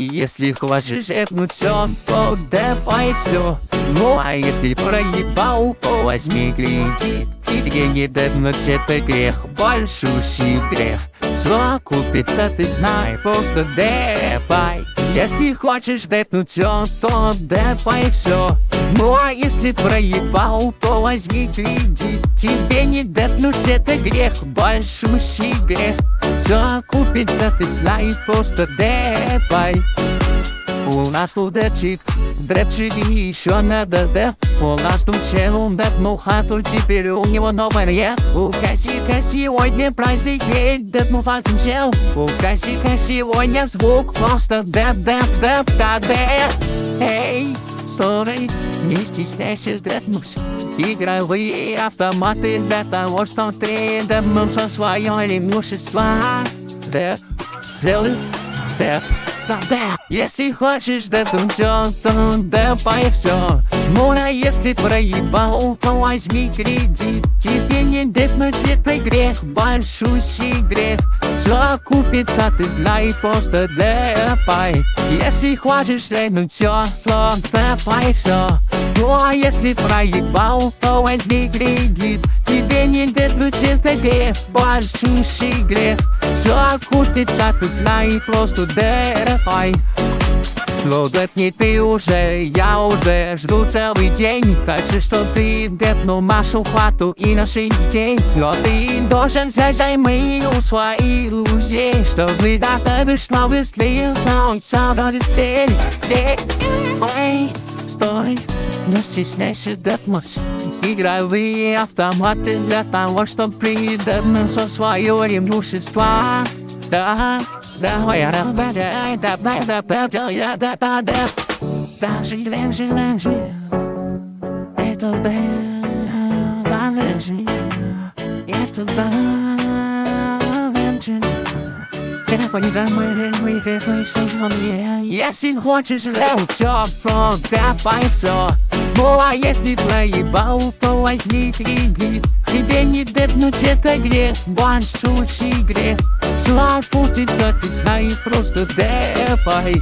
И если хочешь эпнуть все, то давай все. Ну а если проебал, то возьми кредит. Тебе не дадут это грех, большущий грех. Закупиться ты знай, просто давай. Если хочешь депнуть все, то давай все. Ну а если проебал, то возьми кредит. Тебе не депнуть это грех, большущий грех. Закупиться ты знай, просто давай. У нас тут депчик, депчик и еще надо деп У нас тут чел депнул хату, теперь у него новая У Касика сегодня праздник день, депнул хату чел У Касика сегодня звук просто деп деп деп да деп Эй, стой, не стесняйся депнуть Игровые автоматы для того, что ты депнулся свое имущество Деп, делай, да, да. Если хочешь да все, то давай все. Ну а если проебал, то возьми кредит. Тебе не депнуть это грех, большущий грех. Все купится, ты знай, просто давай. Если хочешь депнуть все, то давай все. Ну а если проебал, то возьми кредит. Тебе депнуть это грех, большущий грех. Купится, ты знай, просто давай. Слуготни ты уже, я уже жду целый день Хочу, что ты депнул нашу хвату и наших детей Но ты должен взять займы у своих друзей Чтобы дата вышла быстрее, солнце будет стель стой, не стесняйся депнуть Игровые автоматы для того, чтобы придепнуться свое имущество Да, да, я да, да, да, да, да, да, да, я да, да, да Даже, даже, даже Это да, да, даже Это да, Если хочешь, все, про, давай все Ну а если проебал, то возьми кредит Тебе не депнуть это грех, большущий грех. Зла путается, ты знаешь, просто давай